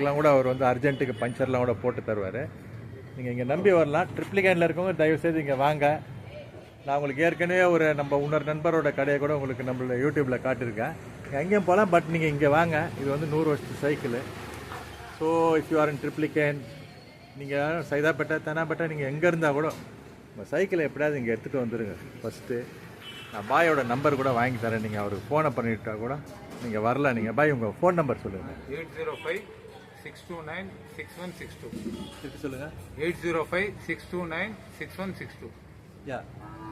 பைக்குக்கெலாம் கூட அவர் வந்து அர்ஜென்ட்டுக்கு பஞ்சர்லாம் கூட போட்டு தருவார். நீங்கள் இங்கே நம்பி வரலாம். ட்ரிப்ளிகேனில் இருக்கவங்க தயவுசெய்து இங்கே வாங்க. நான் உங்களுக்கு ஏற்கனவே ஒரு நம்ம இன்னொரு நண்பரோட கடையை கூட உங்களுக்கு நம்மளோட யூடியூப்பில் காட்டியிருக்கேன். எங்கேயும் போகலாம் பட் நீங்கள் இங்கே வாங்க. இது வந்து நூறு வருஷத்து cycle so if you are in Triplicane நீங்கள் சைதாப்பேட்டை தெனாப்பேட்டை நீங்கள் எங்கே இருந்தால் கூட உங்கள் சைக்கிளை எப்படியாவது இங்கே எடுத்துகிட்டு வந்துடுங்க ஃபஸ்ட்டு நான் பாயோட நம்பர் கூட வாங்கி தரேன். நீங்கள் அவருக்கு ஃபோனை பண்ணிவிட்டா கூட நீங்கள் வரல நீங்கள் பாய் உங்கள் ஃபோன் நம்பர் சொல்லுங்கள் eight zero five six two nine six one six two திருப்பி சொல்லுங்கள் eight zero five six two nine six one six two.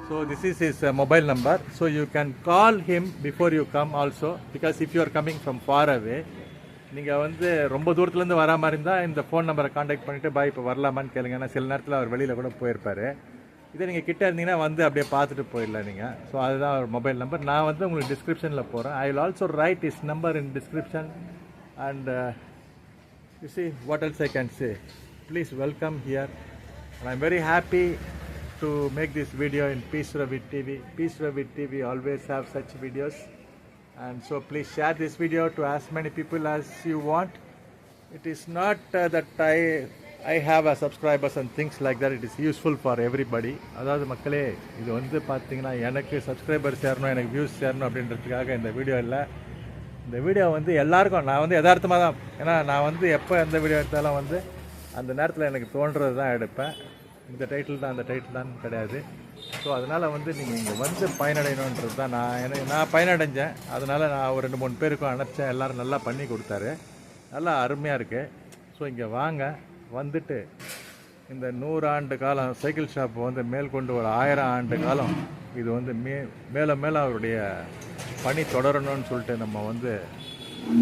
So this is his uh, mobile number. So you can call him before you come also. Because if you are coming from far away, நீங்கள் வந்து ரொம்ப தூரத்துலேருந்து வரா மாதிரி இருந்தால் இந்த phone நம்பரை contact பண்ணிவிட்டு பாய் இப்போ வரலாமான்னு கேளுங்க. ஏன்னா சில நேரத்தில் அவர் வெளியில் கூட போயிருப்பார். இதே நீங்கள் கிட்ட இருந்தீங்கன்னா வந்து அப்படியே பார்த்துட்டு போயிடலாம் நீங்கள் ஸோ அதுதான் அவர் மொபைல் நம்பர் நான் வந்து உங்களுக்கு டிஸ்கிரிப்ஷனில் போகிறேன் I will also write is number in description and You see, what else I can say? Please welcome here. And I'm very happy to make this video in Peace Ravi TV. Peace Ravi TV always have such videos. And so please share this video to as many people as you want. It is not uh, that I I have a subscribers and things like that. It is useful for everybody. அதாவது மக்களே இது வந்து பார்த்தீங்கன்னா எனக்கு subscriber சேரணும் எனக்கு views சேரணும் அப்படின்றதுக்காக இந்த வீடியோ இல்லை இந்த வீடியோ வந்து எல்லாருக்கும் நான் வந்து யதார்த்தமாக தான் ஏன்னா நான் வந்து எப்போ எந்த வீடியோ எடுத்தாலும் வந்து அந்த நேரத்தில் எனக்கு தோன்றது தான் எடுப்பேன். இந்த டைட்டில் தான் அந்த டைட்டில் தான் கிடையாது. ஸோ அதனால் வந்து நீங்கள் இங்கே வந்து பயனடையணுன்றது தான் நான் எனக்கு நான் பயனடைஞ்சேன். அதனால் நான் ஒரு ரெண்டு மூணு பேருக்கும் அனுப்பிச்சேன். எல்லோரும் நல்லா பண்ணி கொடுத்தாரு. நல்லா அருமையாக இருக்குது ஸோ இங்கே வாங்க. வந்துட்டு இந்த நூறாண்டு காலம் சைக்கிள் ஷாப் வந்து மேற்கொண்டு ஒரு ஆயிரம் ஆண்டு காலம் இது வந்து மே மேலே மேலே அவருடைய பணி தொடரணும்னு சொல்லிட்டு நம்ம வந்து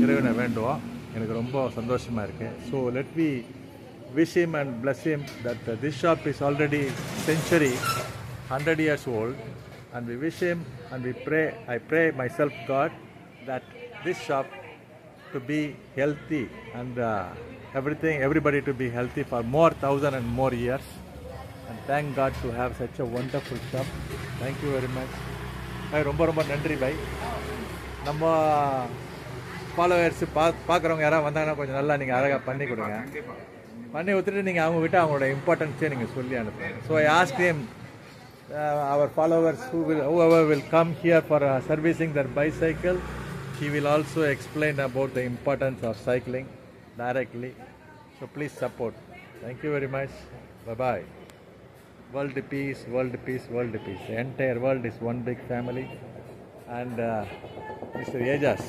இறைவனை வேண்டுவோம் எனக்கு ரொம்ப சந்தோஷமாக இருக்குது so let we wish him and bless him that this shop is already century hundred years old and we wish him and we pray I pray myself God that this shop to be healthy and everything everybody to be healthy for more thousand and more years and thank God to have such a wonderful shop thank you very much ரொம்ப ரொம்ப நன்றி பாய் நம்ம followers பா பார்க்குறவங்க யாராவது வந்தாங்கன்னா கொஞ்சம் நல்லா நீங்கள் அழகாக பண்ணி கொடுங்க பண்ணி கொடுத்துட்டு நீங்கள் அவங்க கிட்ட அவங்களோட இம்பார்ட்டன்ஸே நீங்கள் சொல்லி அனுப்புங்க so I ask uh, our followers who will whoever will come here for uh, servicing their bicycle he will also explain about the importance of cycling directly so please support thank you very much bye bye world peace world peace world peace. The entire world is one big family. And uh, mr Ejas.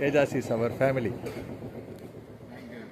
Ejas is our family